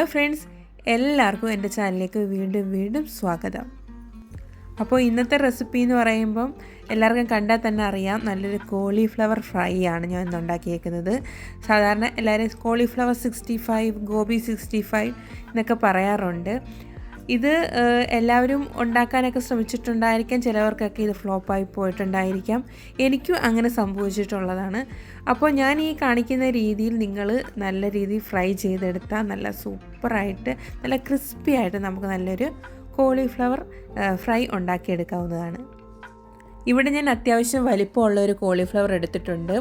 Hello friends എല്ലാവർക്കും എന്റെ ചാനലിലേക്ക് വീണ്ടും വീണ്ടും സ്വാഗതം. അപ്പോൾ ഇന്നത്തെ റെസിപ്പി എന്ന് പറയുമ്പം എല്ലാവർക്കും കണ്ടാൽ തന്നെ അറിയാം നല്ലൊരു കോളിഫ്ലവർ ഫ്രൈ ആണ് ഞാൻ ഇന്ന് ഉണ്ടാക്കിയേക്കുന്നത്. സാധാരണ എല്ലാവരും cauliflower sixty five gobi sixty five എന്നൊക്കെ പറയാറുണ്ട്. ഇത് എല്ലാവരും ഉണ്ടാക്കാനൊക്കെ ശ്രമിച്ചിട്ടുണ്ടായിരിക്കാം. ചിലവർക്കൊക്കെ ഇത് ഫ്ലോപ്പായി പോയിട്ടുണ്ടായിരിക്കാം. എനിക്കും അങ്ങനെ സംഭവിച്ചിട്ടുള്ളതാണ്. അപ്പോൾ ഞാൻ ഈ കാണിക്കുന്ന രീതിയിൽ നിങ്ങൾ നല്ല രീതിയിൽ ഫ്രൈ ചെയ്തെടുത്താൽ നല്ല സൂപ്പറായിട്ട് നല്ല ക്രിസ്പി ആയിട്ട് നമുക്ക് നല്ലൊരു കോളിഫ്ലവർ ഫ്രൈ ഉണ്ടാക്കിയെടുക്കാവുന്നതാണ്. ഇവിടെ ഞാൻ അത്യാവശ്യം വലിപ്പമുള്ള ഒരു കോളിഫ്ലവർ എടുത്തിട്ടുണ്ട്.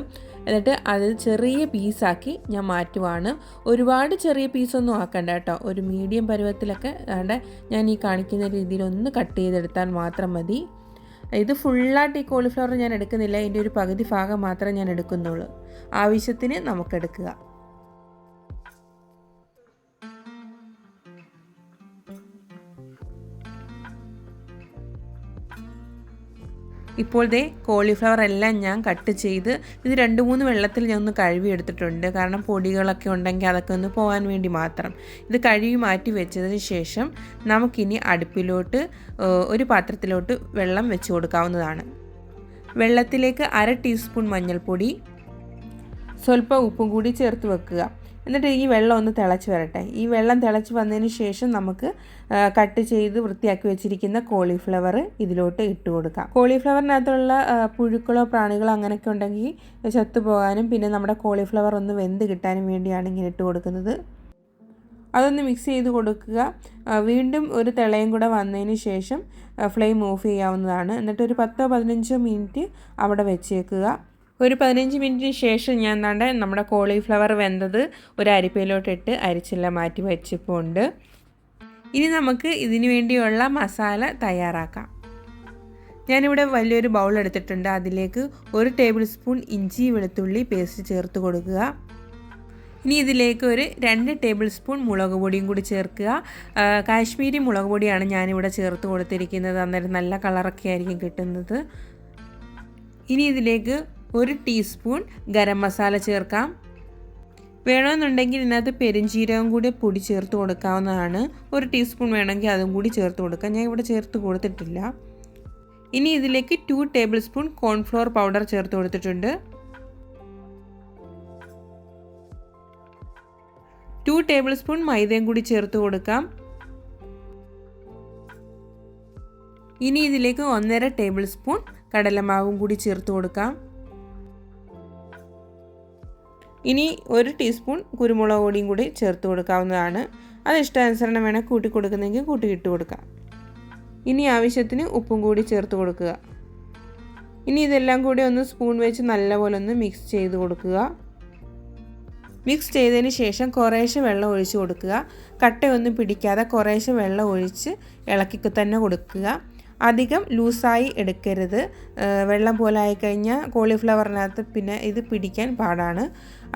എന്നിട്ട് അത് ചെറിയ പീസാക്കി ഞാൻ മാറ്റുവാണ്. ഒരുപാട് ചെറിയ പീസൊന്നും ആക്കണ്ട കേട്ടോ. ഒരു മീഡിയം പരുവത്തിലൊക്കെ വേണ്ട ഞാൻ ഈ കാണിക്കുന്ന രീതിയിൽ ഒന്ന് കട്ട് ചെയ്തെടുത്താൽ മാത്രം മതി. ഇത് ഫുള്ളായിട്ട് ഈ കോളിഫ്ലവർ ഞാൻ എടുക്കുന്നില്ല. ഇതിന്റെ ഒരു പകുതി ഭാഗം മാത്രമേ ഞാൻ എടുക്കുന്നുള്ളൂ. ആവശ്യത്തിന് നമുക്കെടുക്കുക ഇപ്പോൾ ദേ കോളിഫ്ലവർ എല്ലാം ഞാൻ കട്ട് ചെയ്ത് ഇത് രണ്ട് മൂന്ന് വെള്ളത്തിൽ ഞാൻ ഒന്ന് കഴുകി എടുത്തിട്ടുണ്ട് കാരണം പൊടികളൊക്കെ ഉണ്ടെങ്കിൽ അതൊക്കെ ഒന്ന് പോകാൻ വേണ്ടി മാത്രം. ഇത് കഴുകി മാറ്റി വെച്ചതിന് ശേഷം നമുക്കിനി അടുപ്പിലോട്ട് ഒരു പാത്രത്തിലോട്ട് വെള്ളം വെച്ച് കൊടുക്കാവുന്നതാണ്. വെള്ളത്തിലേക്ക് അര ടീസ്പൂൺ മഞ്ഞൾപ്പൊടി സ്വല്പം ഉപ്പും കൂടി ചേർത്ത് വെക്കുക. എന്നിട്ട് ഈ വെള്ളം ഒന്ന് തിളച്ച് വരട്ടെ. ഈ വെള്ളം തിളച്ച് വന്നതിന് ശേഷം നമുക്ക് കട്ട് ചെയ്ത് വൃത്തിയാക്കി വെച്ചിരിക്കുന്ന കോളിഫ്ലവർ ഇതിലോട്ട് ഇട്ട് കൊടുക്കാം. കോളിഫ്ലവറിനകത്തുള്ള പുഴുക്കളോ പ്രാണികളോ അങ്ങനെയൊക്കെ ഉണ്ടെങ്കിൽ ചത്തുപോകാനും പിന്നെ നമ്മുടെ കോളിഫ്ലവർ ഒന്ന് വെന്ത് കിട്ടാനും വേണ്ടിയാണ് ഇങ്ങനെ ഇട്ട് കൊടുക്കുന്നത്. അതൊന്ന് മിക്സ് ചെയ്ത് കൊടുക്കുക. വീണ്ടും ഒരു തിളയും കൂടെ വന്നതിന് ശേഷം ഫ്ലെയിം ഓഫ് ചെയ്യാവുന്നതാണ്. എന്നിട്ട് ഒരു പത്തോ പതിനഞ്ചോ മിനിറ്റ് അവിടെ വെച്ചേക്കുക. ഒരു പതിനഞ്ച് മിനിറ്റിന് ശേഷം ഞാൻ എന്താണ്ട് നമ്മുടെ കോളിഫ്ലവർ വെന്തത് ഒരു അരിപ്പയിലോട്ടിട്ട് അരിച്ചെല്ലാം മാറ്റി വെച്ചിപ്പോണ്ട് ഇനി നമുക്ക് ഇതിനു വേണ്ടിയുള്ള മസാല തയ്യാറാക്കാം. ഞാനിവിടെ വലിയൊരു ബൗൾ എടുത്തിട്ടുണ്ട്. അതിലേക്ക് ഒരു ടേബിൾ സ്പൂൺ ഇഞ്ചി വെളുത്തുള്ളി പേസ്റ്റ് ചേർത്ത് കൊടുക്കുക. ഇനി ഇതിലേക്ക് ഒരു രണ്ട് ടേബിൾ സ്പൂൺ മുളക് പൊടിയും കൂടി ചേർക്കുക. കാശ്മീരി മുളക് പൊടിയാണ് ഞാനിവിടെ ചേർത്ത് കൊടുത്തിരിക്കുന്നത്. അന്നേരം നല്ല കളറൊക്കെ ആയിരിക്കും കിട്ടുന്നത്. ഇനി ഇതിലേക്ക് ഒരു ടീസ്പൂൺ ഗരം മസാല ചേർക്കാം. വേണമെന്നുണ്ടെങ്കിൽ ഇതിനകത്ത് പെരുംജീരകം കൂടി പൊടി ചേർത്ത് കൊടുക്കാവുന്നതാണ്. ഒരു ടീസ്പൂൺ വേണമെങ്കിൽ അതും കൂടി ചേർത്ത് കൊടുക്കാം. ഞാൻ ഇവിടെ ചേർത്ത് കൊടുത്തിട്ടില്ല. ഇനി ഇതിലേക്ക് two tablespoon cornflour powder ചേർത്ത് കൊടുത്തിട്ടുണ്ട്. ടു ടേബിൾ സ്പൂൺ മൈദയും കൂടി ചേർത്ത് കൊടുക്കാം. ഇനി ഇതിലേക്ക് ഒന്നര ടേബിൾ സ്പൂൺ കടലമാവും കൂടി ചേർത്ത് കൊടുക്കാം. ഇനി ഒരു ടീസ്പൂൺ കുരുമുളക് പൊടിയും കൂടി ചേർത്ത് കൊടുക്കാവുന്നതാണ്. അത് ഇഷ്ടാനുസരണം വേണേൽ കൂട്ടി കൊടുക്കുന്നെങ്കിൽ കൂട്ടി ഇട്ട് കൊടുക്കാം. ഇനി ആവശ്യത്തിന് ഉപ്പും കൂടി ചേർത്ത് കൊടുക്കുക. ഇനി ഇതെല്ലാം കൂടി ഒന്ന് സ്പൂൺ വെച്ച് നല്ലപോലെ ഒന്ന് മിക്സ് ചെയ്ത് കൊടുക്കുക. മിക്സ് ചെയ്തതിന് ശേഷം കുറേശ്ശെ വെള്ളം ഒഴിച്ച് കൊടുക്കുക. കട്ടയൊന്നും പിടിക്കാതെ കുറേശ്ശെ വെള്ളം ഒഴിച്ച് ഇളക്കി തന്നെ കൊടുക്കുക. അധികം ലൂസായി എടുക്കരുത്. വെള്ളം പോലെ ആയിക്കഴിഞ്ഞാൽ കോളിഫ്ലവറിനകത്ത് പിന്നെ ഇത് പിടിക്കാൻ പാടാണ്.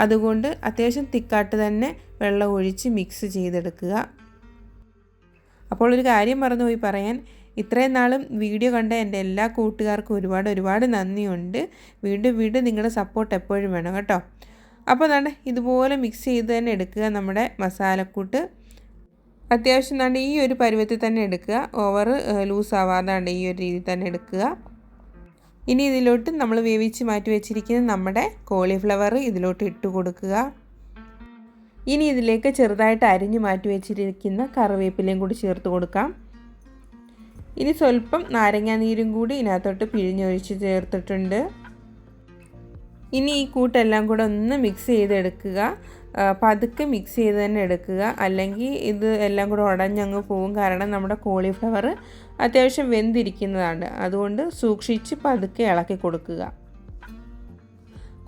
അതുകൊണ്ട് അത്യാവശ്യം തിക്കാട്ട് തന്നെ വെള്ളം ഒഴിച്ച് മിക്സ് ചെയ്തെടുക്കുക. അപ്പോൾ ഒരു കാര്യം മറന്നുപോയി പറയാൻ. ഇത്രയും നാളും വീഡിയോ കണ്ട എന്റെ എല്ലാ കൂട്ടുകാർക്കും ഒരുപാട് ഒരുപാട് നന്ദിയുണ്ട്. വീണ്ടും വീണ്ടും നിങ്ങളുടെ സപ്പോർട്ട് എപ്പോഴും വേണം കേട്ടോ. അപ്പോൾ അതാണ് ഇതുപോലെ മിക്സ് ചെയ്ത് തന്നെ എടുക്കുക നമ്മുടെ മസാലക്കൂട്ട്. അത്യാവശ്യം ദാണ്ട് ഈ ഒരു പരുവത്തിൽ തന്നെ എടുക്കുക. ഓവർ ലൂസ് ആവാതാണ്ട് ഈ ഒരു രീതിയിൽ തന്നെ എടുക്കുക. ഇനി ഇതിലോട്ട് നമ്മൾ വേവിച്ച് മാറ്റി വെച്ചിരിക്കുന്ന നമ്മുടെ കോളിഫ്ലവർ ഇതിലോട്ട് ഇട്ട് കൊടുക്കുക. ഇനി ഇതിലേക്ക് ചെറുതായിട്ട് അരിഞ്ഞു മാറ്റി വെച്ചിരിക്കുന്ന കറിവേപ്പിലയും കൂടി ചേർത്ത് കൊടുക്കാം. ഇനി സ്വല്പം നാരങ്ങാ നീരും കൂടി ഇതിനകത്തോട്ട് പിഴിഞ്ഞൊഴിച്ച് ചേർത്തിട്ടുണ്ട്. ഇനി ഈ കൂട്ടെല്ലാം കൂടെ ഒന്ന് മിക്സ് ചെയ്തെടുക്കുക. പതുക്കെ മിക്സ് ചെയ്ത് തന്നെ എടുക്കുക. അല്ലെങ്കിൽ ഇത് എല്ലാം കൂടെ ഉടഞ്ഞങ്ങ് പോകും കാരണം നമ്മുടെ കോളിഫ്ലവർ അത്യാവശ്യം വെന്തിരിക്കുന്നതാണ്. അതുകൊണ്ട് സൂക്ഷിച്ച് പതുക്കെ ഇളക്കി കൊടുക്കുക.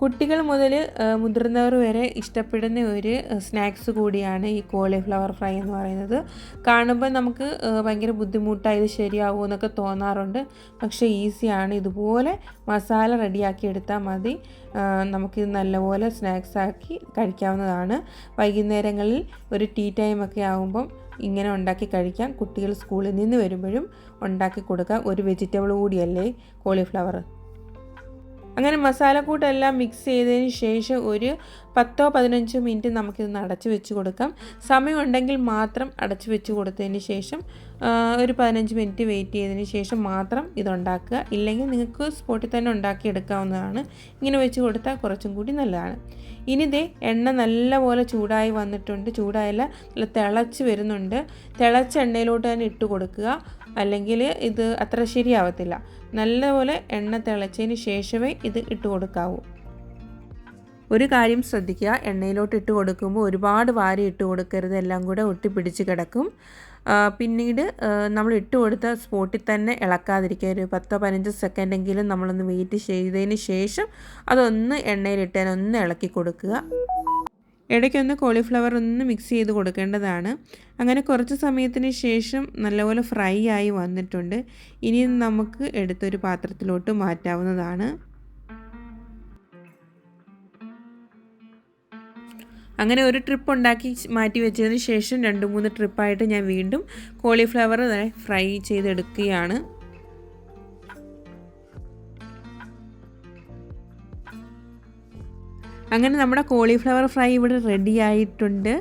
കുട്ടികൾ മുതൽ മുതിർന്നവർ വരെ ഇഷ്ടപ്പെടുന്ന ഒരു സ്നാക്സ് കൂടിയാണ് ഈ കോളിഫ്ലവർ ഫ്രൈ എന്ന് പറയുന്നത്. കാണുമ്പോൾ നമുക്ക് ഭയങ്കര ബുദ്ധിമുട്ടായി ഇത് ശരിയാവുമോ എന്നൊക്കെ തോന്നാറുണ്ട്. പക്ഷേ ഈസിയാണ്. ഇതുപോലെ മസാല റെഡിയാക്കി എടുത്താൽ മതി. നമുക്കിത് നല്ലപോലെ സ്നാക്സ് ആക്കി കഴിക്കാവുന്നതാണ്. വൈകുന്നേരങ്ങളിൽ ഒരു ടീ ടൈമൊക്കെ ആകുമ്പം ഇങ്ങനെ ഉണ്ടാക്കി കഴിക്കാം. കുട്ടികൾ സ്കൂളിൽ നിന്ന് വരുമ്പോഴും ഉണ്ടാക്കി കൊടുക്കാം. ഒരു വെജിറ്റബിൾ കൂടിയല്ലേ കോളിഫ്ലവർ. അങ്ങനെ മസാലക്കൂട്ടെല്ലാം മിക്സ് ചെയ്തതിന് ശേഷം ഒരു പത്തോ പതിനഞ്ചോ മിനിറ്റ് നമുക്കിതൊന്ന് അടച്ചു വെച്ച് കൊടുക്കാം. സമയമുണ്ടെങ്കിൽ മാത്രം അടച്ചു വെച്ച് കൊടുത്തതിന് ശേഷം ഒരു പതിനഞ്ച് മിനിറ്റ് വെയിറ്റ് ചെയ്തതിന് ശേഷം മാത്രം ഇതുണ്ടാക്കുക. ഇല്ലെങ്കിൽ നിങ്ങൾക്ക് സ്പോട്ടിൽ തന്നെ ഉണ്ടാക്കിയെടുക്കാവുന്നതാണ്. ഇങ്ങനെ വെച്ച് കൊടുത്താൽ കുറച്ചും കൂടി നല്ലതാണ്. ഇനി ദേ എണ്ണ നല്ലപോലെ ചൂടായി വന്നിട്ടുണ്ട്. ചൂടായല്ല നല്ല തിളച്ച് വരുന്നുണ്ട്. തിളച്ച എണ്ണയിലോട്ട് തന്നെ ഇട്ട് കൊടുക്കുക. അല്ലെങ്കിൽ ഇത് അത്ര ശരിയാവത്തില്ല. നല്ലപോലെ എണ്ണ തിളച്ചതിന് ശേഷമേ ഇത് ഇട്ട് കൊടുക്കാവൂ. ഒരു കാര്യം ശ്രദ്ധിക്കുക. എണ്ണയിലോട്ട് ഇട്ട് കൊടുക്കുമ്പോൾ ഒരുപാട് വാരി ഇട്ട് കൊടുക്കരുത്. എല്ലാം കൂടെ ഒട്ടിപ്പിടിച്ച് കിടക്കും. പിന്നീട് നമ്മൾ ഇട്ട് കൊടുത്ത സ്പോട്ടിൽ തന്നെ ഇളക്കാതിരിക്കുക. ഒരു പത്തോ പതിനഞ്ചോ സെക്കൻഡെങ്കിലും നമ്മളൊന്ന് വെയിറ്റ് ചെയ്തതിന് ശേഷം അതൊന്ന് എണ്ണയിലിട്ടാൽ ഒന്ന് ഇളക്കി കൊടുക്കുക. ഇടയ്ക്കൊന്ന് കോളിഫ്ലവർ ഒന്ന് മിക്സ് ചെയ്ത് കൊടുക്കേണ്ടതാണ്. അങ്ങനെ കുറച്ച് സമയത്തിന് ശേഷം നല്ലപോലെ ഫ്രൈ ആയി വന്നിട്ടുണ്ട്. ഇനി നമുക്ക് എടുത്തൊരു പാത്രത്തിലോട്ട് മാറ്റാവുന്നതാണ്. അങ്ങനെ ഒരു ട്രിപ്പ് ഉണ്ടാക്കി മാറ്റി വെച്ചതിന് ശേഷം രണ്ട് മൂന്ന് ട്രിപ്പായിട്ട് ഞാൻ വീണ്ടും കോളിഫ്ലവർ ഫ്രൈ ചെയ്തെടുക്കുകയാണ്. അങ്ങനെ നമ്മുടെ കോളിഫ്ലവർ ഫ്രൈ ഇവിടെ റെഡി ആയിട്ടുണ്ട്.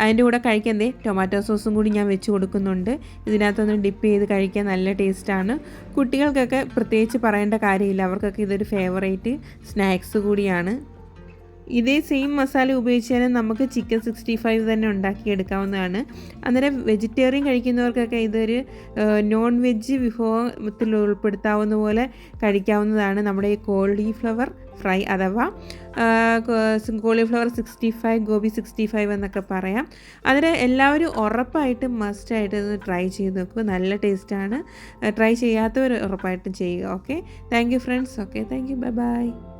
അതിന്റെ കൂടെ കഴിക്കാൻ ദേ ടൊമാറ്റോ സോസും കൂടി ഞാൻ വെച്ച് കൊടുക്കുന്നുണ്ട്. ഇതിനകത്തൊന്ന് ഡിപ്പ് ചെയ്ത് കഴിക്കാൻ നല്ല ടേസ്റ്റാണ് കുട്ടികൾക്കൊക്കെ പ്രത്യേകിച്ച് പറയേണ്ട കാര്യമില്ല. അവർക്കൊക്കെ ഇതൊരു ഫേവറേറ്റ് സ്നാക്സ് കൂടിയാണ്. ഇതേ സെയിം മസാല ഉപയോഗിച്ച് തന്നെ നമുക്ക് ചിക്കൻ സിക്സ്റ്റി ഫൈവ് തന്നെ ഉണ്ടാക്കിയെടുക്കാവുന്നതാണ്. അന്നേരം വെജിറ്റേറിയൻ കഴിക്കുന്നവർക്കൊക്കെ ഇതൊരു നോൺ വെജ് വിഭവത്തിൽ ഉൾപ്പെടുത്താവുന്ന പോലെ കഴിക്കാവുന്നതാണ് നമ്മുടെ ഈ കോളിഫ്ലവർ ഫ്രൈ അഥവാ cauliflower sixty five gobi sixty five എന്നൊക്കെ പറയാം. അതിന് എല്ലാവരും ഉറപ്പായിട്ടും മസ്റ്റായിട്ട് ഒന്ന് ട്രൈ ചെയ്ത് നോക്കുക നല്ല ടേസ്റ്റാണ് ട്രൈ ചെയ്യാത്തവർ ഉറപ്പായിട്ടും ചെയ്യുക. Okay thank you friends okay thank you bye bye